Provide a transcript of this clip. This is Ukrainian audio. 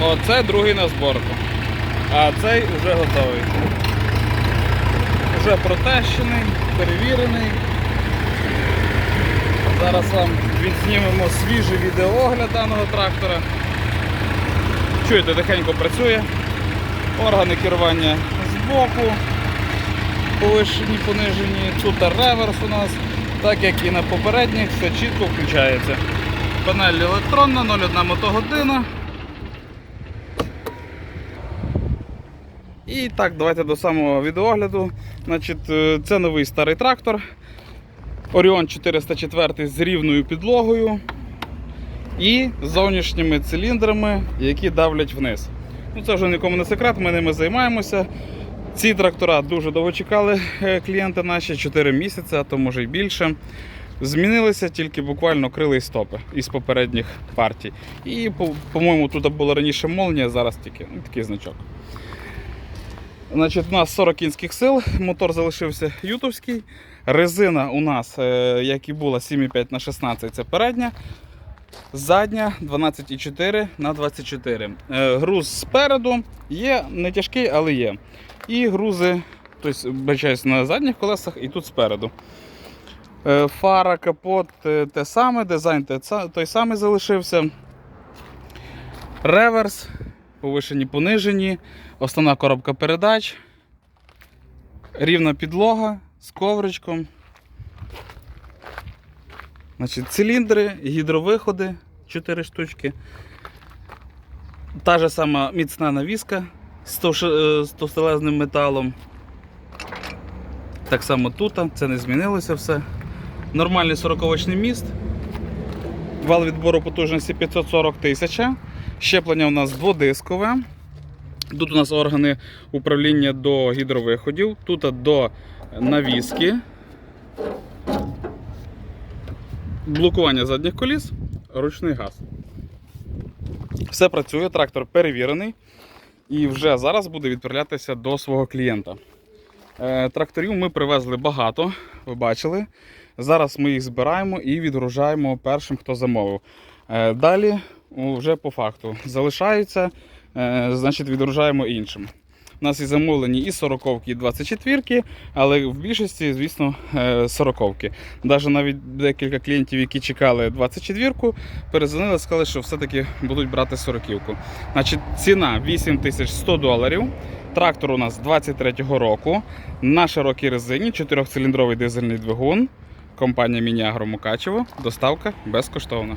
Оце другий на зборку. А цей вже готовий. Вже протещений, перевірений. Зараз вам відснімемо свіжий відеоогляд даного трактора. Чуєте, тихенько працює. Органи керування збоку, повишені, понижені. Тут реверс у нас, так як і на попередніх, все чітко включається. Панель електронна, 0,1 мотогодина. І так, давайте до самого відеогляду. Значить, е, це новий старий трактор. Оріон 404 з рівною підлогою і зовнішніми циліндрами, які давлять вниз. Ну, Це вже нікому не секрет, ми ними займаємося. Ці трактора дуже довго чекали е, клієнти наші 4 місяці, а то може й більше. Змінилися тільки буквально крили і стопи із попередніх партій. І, по- по-моєму, тут була раніше молнія, зараз тільки ну, такий значок. Значить, у нас 40 кінських сил, мотор залишився ютовський. Резина у нас, е, як і була, 7,5 на 16 це передня. Задня 12,4 на 24. Е, Груз спереду є, не тяжкий, але є. І грузи, тобто, бачаюсь на задніх колесах і тут спереду. Е, Фара, капот те саме, дизайн той самий залишився. Реверс, повишені, понижені, основна коробка передач, рівна підлога з ковричком. Значить, циліндри, гідровиходи 4 штучки. Та ж сама міцна навіска з е, товстелезним металом. Так само тут, це не змінилося все. Нормальний 40-очний міст. Вал відбору потужності 540 тисяч. Щеплення у нас дводискове. Тут у нас органи управління до гідровиходів, тут до навіски. Блокування задніх коліс, ручний газ. Все працює, трактор перевірений і вже зараз буде відправлятися до свого клієнта. Е, Тракторів ми привезли багато, ви бачили. Зараз ми їх збираємо і відгружаємо першим, хто замовив. Е, Далі вже по факту залишаються, е, значить відгружаємо іншим. У нас і замовлені і 40-ки, і 24-ки, але в більшості, звісно, 40-ки. Навіть навіть декілька клієнтів, які чекали 24-ку, перезвонили, сказали, що все-таки будуть брати 40-ку. Значить, ціна 8100 доларів. Трактор у нас 23-го року. На широкій резині, 4-циліндровий дизельний двигун. Компанія Мініагро Мукачево. Доставка безкоштовна.